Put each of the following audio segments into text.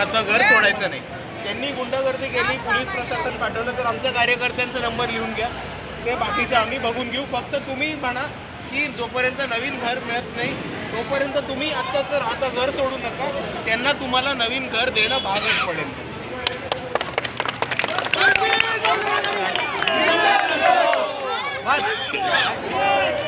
आता घर सोडायचं नाही. त्यांनी गुंडागर्दी केली पोलीस प्रशासन पाठवलं तर आमच्या कार्यकर्त्यांचा नंबर लिहून घ्या. ते बाकीचं आम्ही बघून घेऊ. फक्त तुम्ही म्हणा की जोपर्यंत नवीन घर मिळत नाही तोपर्यंत तुम्ही आत्ताच आता घर सोडू नका. त्यांना तुम्हाला नवीन घर देणं भागच पडेल. इथून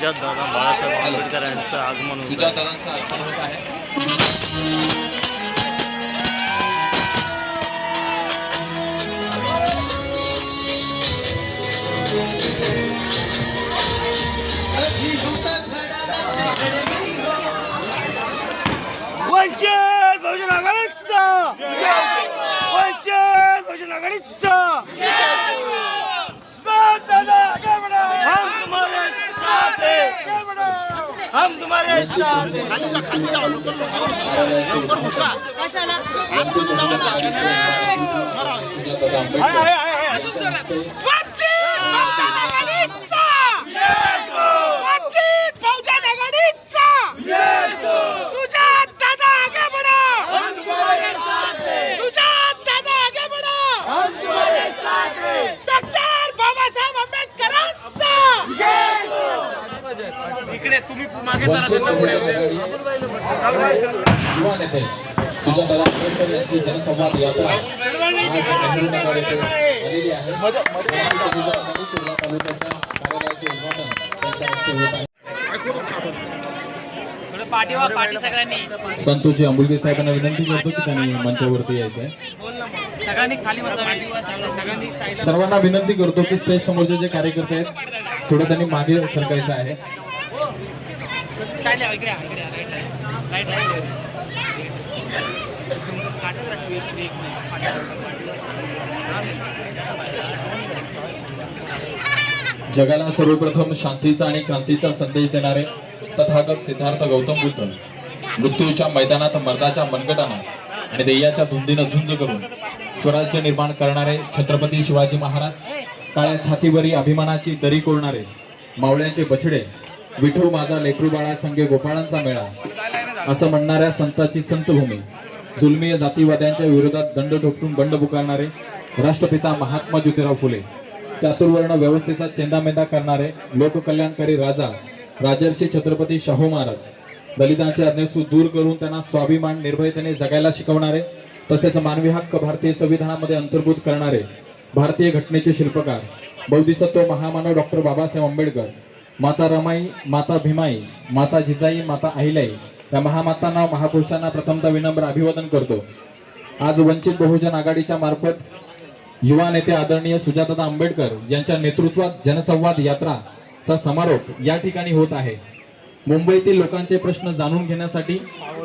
दादा बाळासाहेब आंबेडकर यांचं आगमन होतं. सुजातारांचं आगमन होत आहे. वंचित बहुजन आघाडीचा वंचित बहुजन आघाडीचा हम तुम्हारे साथ हैं जनसंवाद यात्रा आज अहिल्यानगर येथे आलेली आहे. गुजरात आणि तुळजा तालुक्याच्या कार्यालयाचे उद्घाटन त्यांच्या हस्ते होत आहे. पाठीवा पाठी सगळ्यांनी. संतोषजी अंबुलगे साहेबांना विनंती करतो की त्यांनी मंचावरती यायचं आहे सर्वांना विनंती करतो की स्टेज समोरचे जे कार्यकर्ते आहेत थोडं त्यांनी मागे सरकायचं आहे काय लिहा, इकडे या, इकडे या, right ला. Right ला. काढून टाकू, एक- एक मिनिट. जगाला सर्वप्रथम शांतीचा आणि क्रांतीचा संदेश देणारे तथागत सिद्धार्थ गौतम बुद्ध. मृत्यूच्या मैदानात मर्दाच्या मनगटानं आणि दैयाच्या धुंदीनं झुंज करून स्वराज्य निर्माण करणारे छत्रपती शिवाजी महाराज काळ्या छातीवरी अभिमानाची दरी कोरणारे मावळ्यांचे बछडे विठू माझा लेकरू बाळा संगे गोपाळांचा मेळा असं म्हणणाऱ्या संताची संतभूमी. जुलमीय जातीवाद्यांच्या विरोधात दंड ठोकटून बंड पुकारणारे राष्ट्रपिता महात्मा ज्योतिराव फुले चातुर्वर्ण व्यवस्थेचा चेंदामेंदा करणारे लोककल्याणकारी राजा राजर्षी छत्रपती शाहू महाराज दलितांचे अज्ञासू दूर करून त्यांना स्वाभिमान निर्भयतेने जगायला शिकवणारे तसेच मानवी हक्क भारतीय संविधानामध्ये अंतर्भूत करणारे भारतीय घटनेचे शिल्पकार बौद्धिसत्व महामानव डॉक्टर बाबासाहेब आंबेडकर माता रमाई माता भीमाई माता जिजाई माता अहिलाई या महामातांना महापुरुषांना प्रथमतः विनम्र अभिवादन करतो. आज वंचित बहुजन आघाडीच्या मार्फत युवा नेते आदरणीय सुजाता आंबेडकर यांच्या नेतृत्वात जनसंवाद यात्राचा समारोप या ठिकाणी होत आहे. मुंबईतील लोकांचे प्रश्न जाणून घेण्यासाठी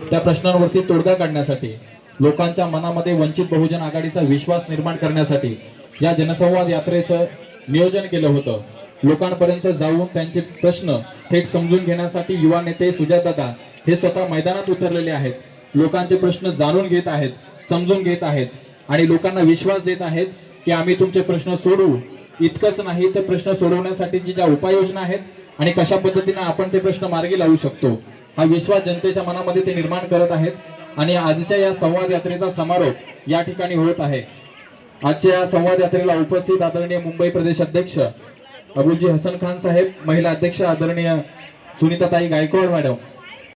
त्या प्रश्नांवरती तोडगा काढण्यासाठी लोकांच्या मनामध्ये वंचित बहुजन आघाडीचा विश्वास निर्माण करण्यासाठी या जनसंवाद यात्रेचं नियोजन केलं होतं. लोकांपर्यंत जाऊन त्यांचे प्रश्न थेट समजून घेण्यासाठी युवा नेते सुजाता हे स्वतः मैदानात उतरलेले आहेत. लोकांचे प्रश्न जाणून घेत आहेत समजून घेत आहेत आणि लोकांना विश्वास देत आहेत की आम्ही तुमचे प्रश्न सोडवू. इतकंच नाही तर प्रश्न सोडवण्यासाठीची ज्या उपाययोजना आहेत आणि कशा पद्धतीने आपण ते प्रश्न मार्गी लावू शकतो हा विश्वास जनतेच्या मनामध्ये ते निर्माण करत आहेत आणि आजच्या या संवाद यात्रेचा समारोप या ठिकाणी होत आहे. आजच्या या संवाद यात्रेला उपस्थित आदरणीय मुंबई प्रदेश अध्यक्ष अबुलजी हसन खान साहेब महिला अध्यक्ष आदरणीय सुनीताताई गायकवाड मॅडम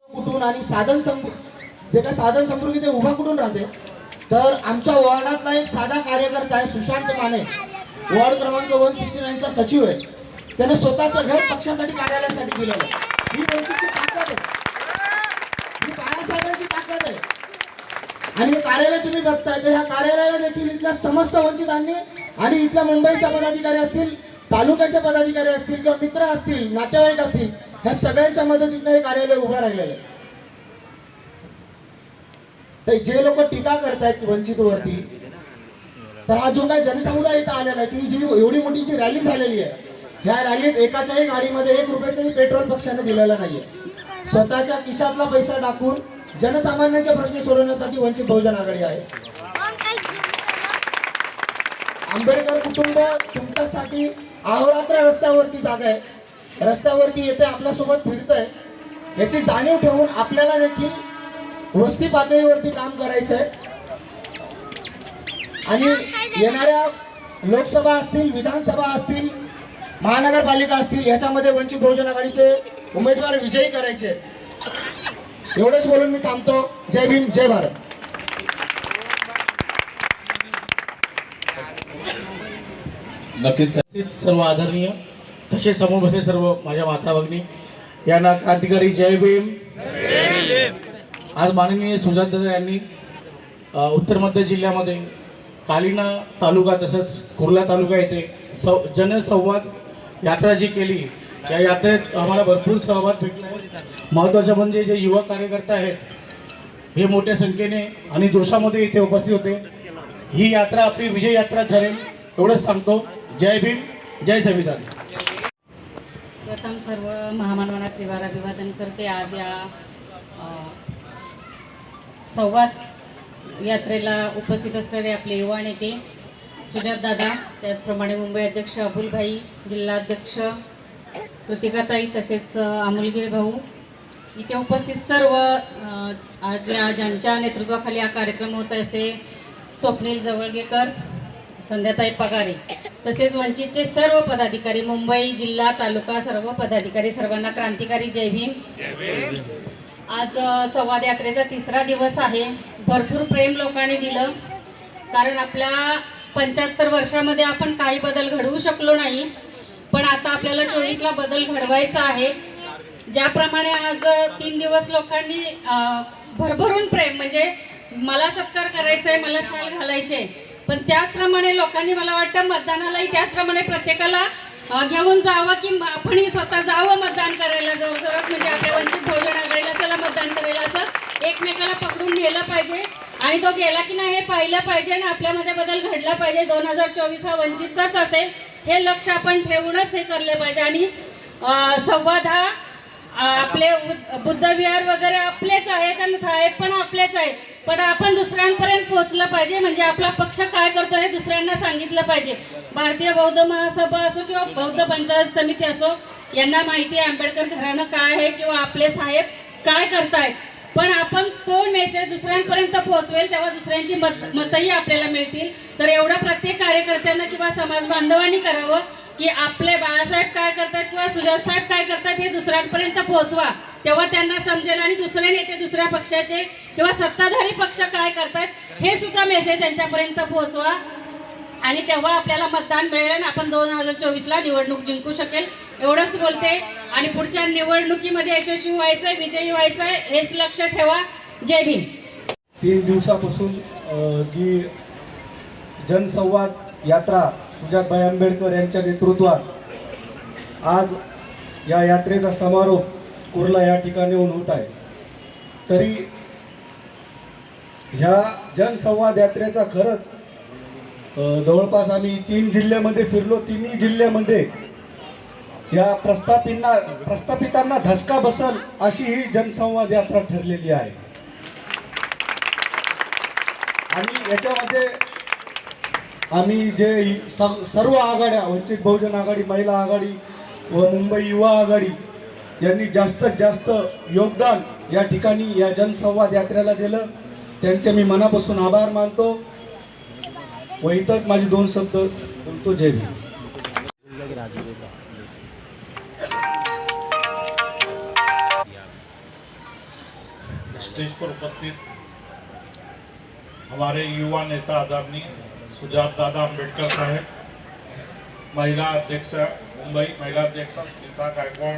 कुठून आणि साधन समृ जे काय साधन समृद्धी ते उभा कुठून राहते? तर आमच्या वॉर्डातला एक साधा कार्यकर्ता आहे सुशांत माने. वॉर्ड क्रमांक वन सिक्स्टी नाईनचा सचिव आहे. त्याने स्वतःचं घर पक्षासाठी कार्यालयासाठी दिलेलं आहे. ही वंचितची ताकद आहे. ही बाळासाहेबांची ताकद आहे. आणि हे कार्यालय तुम्ही बघताय तर ह्या कार्यालयाला देखील इथल्या समस्त वंचितांनी आणि इथल्या मुंबईच्या पदाधिकारी असतील तालुक्याचे पदाधिकारी असतील किंवा मित्र असतील नातेवाईक असतील ह्या सगळ्यांच्या मदतीनं हे कार्यालय उभं राहिलेलं आहे. तर जे लोक टीका करतायत वंचितवरती तर हा जो काही जनसमुदाय इथं आलेला आहे. तुम्ही जी एवढी मोठी जी रॅली झालेली आहे ह्या रॅलीत एकाच्याही गाडीमध्ये एक रुपयाचंही पेट्रोल पक्षाने दिलेलं नाहीये. स्वतःच्या खिशातला पैसा टाकून जनसामान्यांचे प्रश्न सोडवण्यासाठी वंचित बहुजन आघाडी आहे. आंबेडकर कुटुंब तुमच्यासाठी अहोरात्र रस्त्यावरती जागा आहे. रस्त्यावरती येते आपल्यासोबत फिरतंय. याची जाणीव ठेवून आपल्याला देखील वस्ती पातळीवरती काम करायचं आहे आणि येणाऱ्या लोकसभा असतील विधानसभा असतील महानगरपालिका असतील याच्यामध्ये वंचित बहुजन आघाडीचे उमेदवार विजयी करायचे. एवढंच बोलून मी थांबतो. जय भीम जय भारत. नक्कीच सर्व आदरणीय तसेच समोर बसले सर्व माझ्या माता भगिनी. यांना क्रांतिकारी जय भीम. आज माननीय सुजातदादा यांनी उत्तर मध्य जिल्ह्यामध्ये कालिना तालुका तसंच कुर्ला तालुका येथे सौ जनसंवाद यात्रा जी केली या यात्रेत आम्हाला भरपूर सहभाग भेटला. आहे महत्त्वाचं म्हणजे जे युवा कार्यकर्ते आहेत हे मोठ्या संख्येने आणि जोशामध्ये इथे उपस्थित होते. ही यात्रा आपली विजय यात्रा ठरेल एवढंच सांगतो. जय भीम जय संविधान. प्रथम सर्व महामानवांना त्रिवार अभिवादन करते. आज या संवाद यात्रेला उपस्थित असणारे आपले युवा नेते सुजात दादा त्याचप्रमाणे मुंबई अध्यक्ष अबुलभाई जिल्हाध्यक्ष कृतिकाताई तसेच अ, अमोलगिरी भाऊ. इथे उपस्थित सर्व आज या ज्यांच्या नेतृत्वाखाली हा कार्यक्रम होत असे स्वप्नील जवळगेकर संध्याताई पगारे. तसेच वंचितचे सर्व पदाधिकारी मुंबई जिल्हा तालुका सर्व पदाधिकारी सर्वांना क्रांतिकारी जय भीम. आज संवाद यात्रेचा तिसरा दिवस आहे. भरपूर प्रेम लोकांनी दिलं. कारण आपल्या पंच्याहत्तर वर्षामध्ये आपण काही बदल घडवू शकलो नाही. पण आता आपल्याला चोवीसला बदल घडवायचा आहे. ज्याप्रमाणे आज तीन दिवस लोकांनी भरभरून प्रेम म्हणजे मला सत्कार करायचा आहे मला शाल घालायचे पण त्याचप्रमाणे लोकांनी मला वाटतं मतदानालाही त्याचप्रमाणे प्रत्येकाला घेऊन जावं की आपणही स्वतः जावं मतदान करायला जोरजोरात. म्हणजे आपल्या वंचित बहुजन आघाडीला चला मतदान करायला असं एकमेकाला पकडून गेलं पाहिजे. आणि तो गेला की नाही हे पाहिलं पाहिजे आणि आपल्यामध्ये बदल घडला पाहिजे. दोन हजार चोवीस हा वंचितचाच असेल हे लक्ष आपण ठेवूनच हे करले पाहिजे. आणि संवाद हा आपले बुद्धविहार वगैरे आपलेच आहेत आणि साहेब पण आपलेच आहेत. पण आपण दुसऱ्यांपर्यंत पोहोचलं पाहिजे. म्हणजे आपला पक्ष काय करतो हे दुसऱ्यांना सांगितलं पाहिजे. भारतीय बौद्ध महासभा असो किंवा बौद्ध पंचायत समिती असो यांना माहिती आहे आंबेडकर घराणं काय आहे किंवा आपले साहेब काय करतायत. पण आपण तो मेसेज दुसऱ्यांपर्यंत पोहोचवेल तेव्हा दुसऱ्यांची मत मतही आपल्याला मिळतील. तर एवढं प्रत्येक कार्यकर्त्यांना किंवा समाज बांधवांनी करावं की आपले बाळासाहेब काय करतात किंवा सुजात साहेब काय करतात हे दुसऱ्यांपर्यंत पोहोचवा. तेव्हा त्यांना समजेल आणि दुसरे नेते दुसऱ्या पक्षाचे किंवा सत्ताधारी पक्ष काय करतात हे सुद्धा मेसेज त्यांच्यापर्यंत पोहोचवा. आणि तेव्हा आपल्याला मतदान मिळेल आणि आपण दोन हजार चोवीसला निवडणूक जिंकू शकेल एवढंच बोलते. आणि पुढच्या निवडणुकीमध्ये यशस्वी व्हायचंय विजयी व्हायचंय हेच लक्ष ठेवा. जय भीम. तीन दिवसापासून जी जनसंवाद यात्रा सुजातभाई आंबेडकर यांच्या नेतृत्वात आज या यात्रेचा समारोप कुर्ला या ठिकाणी होत आहे. तरी ह्या जनसंवाद यात्रेचा खरंच जवळपास आम्ही तीन जिल्ह्यामध्ये फिरलो. तिन्ही जिल्ह्यामध्ये या प्रस्थापितांना प्रस्थापितांना धसका बसल अशी ही जनसंवाद यात्रा ठरलेली आहे. आणि याच्यामध्ये आम्ही जे सर्व आघाड्या वंचित बहुजन आघाडी महिला आघाडी व मुंबई युवा आघाडी यांनी जास्तीत जास्त योगदान या ठिकाणी या जनसंवाद यात्रेला दिलं. त्यांचे मी मनापासून आभार मानतो. व इथंच माझे दोन शब्द बोलतो. जय भीम. स्टेज पर उपस्थित हमारे युवा नेता आदरणीय सुजात दादा अम्बेडकर साहेब महिला अध्यक्ष मुंबई महिला अध्यक्ष सुनीता गायकवाड़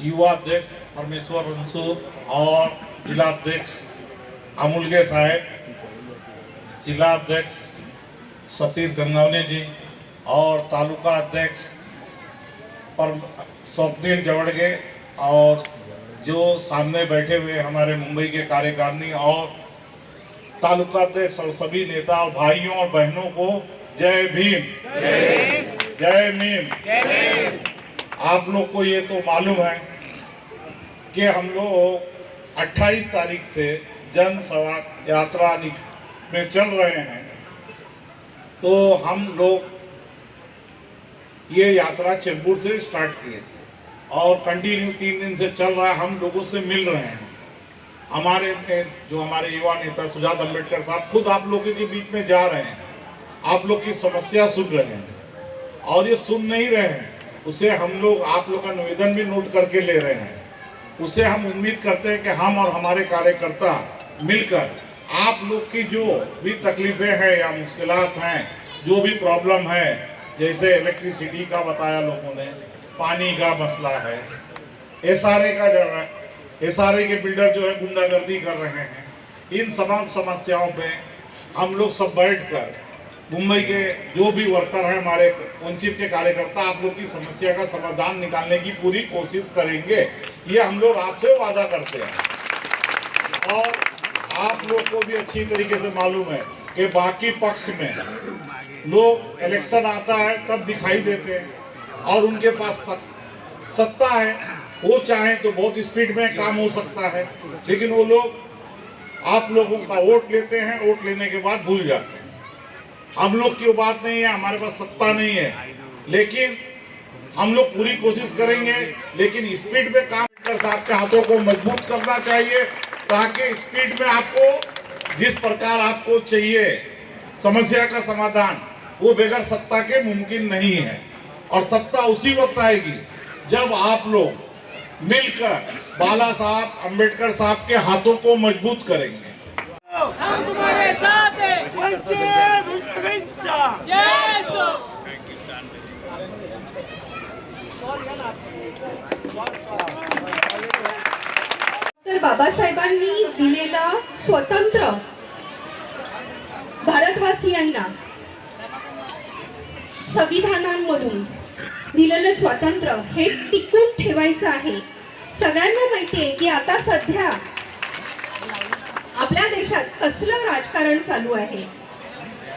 युवा अध्यक्ष परमेश्वर रंसूर और जिला अध्यक्ष अमूलगे साहेब जिला अध्यक्ष सतीश गंगावने जी और तालुका अध्यक्ष पर स्वप्निल जवड़गे और जो सामने बैठे हुए हमारे मुंबई के कार्यकारिणी और तालुका अध्यक्ष और सभी नेता और भाइयों और बहनों को जय भीम। जय भीम। आप लोग को ये तो मालूम है कि हम लोग 28 तारीख से जन सभा यात्रा में चल रहे हैं। तो हम लोग ये यात्रा चेंबूर से स्टार्ट किए और कंटिन्यू तीन दिन से चल रहा है, हम लोगों से मिल रहे हैं। हमारे जो हमारे युवा नेता सुजात अंबेडकर साहब, खुद आप लोगों के बीच में जा रहे हैं। आप लोग की समस्या सुन रहे हैं और ये सुन नहीं रहे हैं। उसे हम लोग, आप लोग का निवेदन भी नोट करके ले रहे हैं। उसे हम उम्मीद करते हैं कि हम और हमारे कार्यकर्ता मिलकर, आप लोग की जो भी तकलीफें हैं या मुश्किल हैं, जो भी प्रॉब्लम है, जैसे इलेक्ट्रिसिटी का बताया लोगों ने, पानी का मसला है एसआरए का जो है एसआरए के बिल्डर जो है गुंडागर्दी कर रहे हैं। इन तमाम समस्याओं पे हम लोग सब बैठकर मुंबई के जो भी वर्कर हैं, हमारे वंचित के कार्यकर्ता, आप लोग की समस्या का समाधान निकालने की पूरी कोशिश करेंगे। ये हम लोग आपसे वादा करते हैं। और आप लोग को भी अच्छी तरीके से मालूम है कि बाकी पक्ष में लोग इलेक्शन आता है, तब दिखाई देते हैं। और उनके पास सत्ता है, वो चाहे तो बहुत स्पीड में काम हो सकता है। लेकिन वो लोग, आप लोगों का वोट लेते हैं, वोट लेने के बाद भूल जाते हैं। हम लोग की बात नहीं है, हमारे पास सत्ता नहीं है। लेकिन हम लोग पूरी कोशिश करेंगे, लेकिन स्पीड में काम कर आपके हाथों को मज़बूत करना चाहिए, ताकि स्पीड में आपको जिस प्रकार आपको चाहिए समस्या का समाधान, वो बगैर सत्ता के मुमकिन नहीं है। और सत्ता उसी वक्त आएगी जब आप लोग मिलकर बाला साहब, अंबेडकर साहब के हाथों को मज़बूत करेंगे। तर बाबासाहेबांनी दिलेला स्वतंत्र भारतवासियांना संविधानांमधून दिलेलं स्वातंत्र्य हे टिकून ठेवायचं आहे. सगळ्यांना माहिती आहे की आता सध्या आपल्या देशात कसलं राजकारण चालू आहे?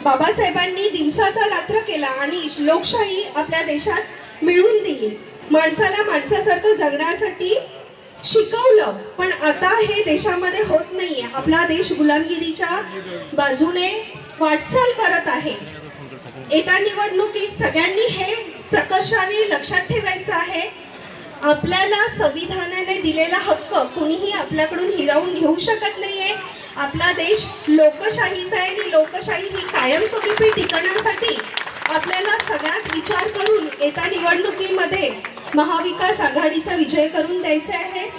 बाबासाहेबांनी दिवसाचा रात्र केला आणि लोकशाही आपल्या देशात मिळून दिली. माणसाला माणसासारखं जगण्यासाठी शिकवलं पण आता हे देशामध्ये होत नाहीये. आपला देश गुलामगिरीच्या बाजूने वाटचाल करत आहे. येत्या निवडणुकीत सगळ्यांनी हे प्रकर्षाने लक्षात ठेवायचं आहे. आपल्याला संविधानाने दिलेला हक्क कुणीही आपल्याकडून हिरावून घेऊ शकत नाहीये. आपला देश लोकशाहीचा आहे आणि लोकशाही ही कायमस्वरूपी टिकण्यासाठी आपल्याला सगळ्यात विचार करून येत्या निवडणुकीमध्ये महाविकास आघाडीचा विजय करून द्यायचा आहे.